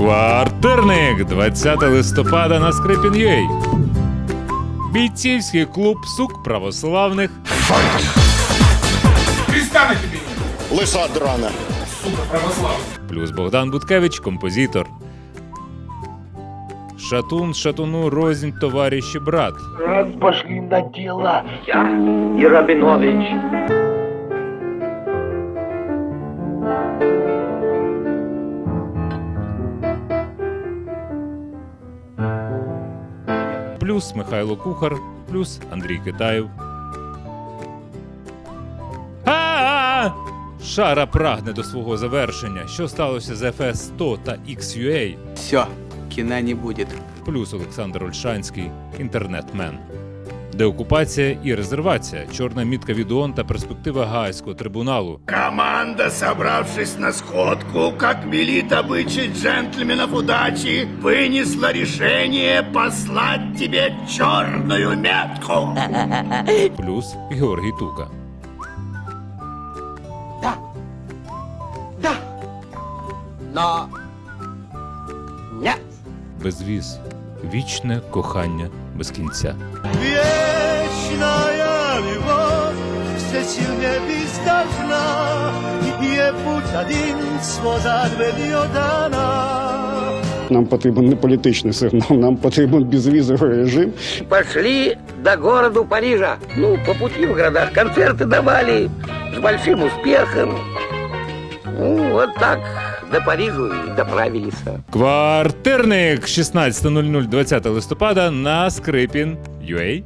Квартирник 20 листопада на Скрипін.ua. Бійцівський клуб сук православних. Христа на тебе нет, Лиса драна. сука православная. Плюс Богдан Буткевич, композитор. Шатун шатуну рознь товарищ брат. Раз пошли на дела. Я и Рабинович. Плюс Михайло Кухар, плюс Андрій Китаєв. А! Шара прагне до свого завершення. Що сталося з FS 100 та XUA? Все, кіна не буде. Плюс Олександр Ольшанський, інтернетмен. Деокупація і резервація, чорна мітка від ООН та перспектива Гаазького трибуналу. Команда, собравшись на сходку, как велит обычай джентльменов удачи, вынесла решение послать тебе черную метку. Плюс Георгій Тука. Но... Нет. Безвіз. Вічне кохання без кінця. Wieczna любов, всесильне бездажна, є путь один своза дана. Нам потрібен не політичний сигнал, нам потрібен безвізовий режим. Пошли до города Парижа. Ну, по пути в городах концерты давали с большим успехом. Ну, вот так до Парижа и доправились. Квартирник 16.00 20 листопада на Скрипін. UA.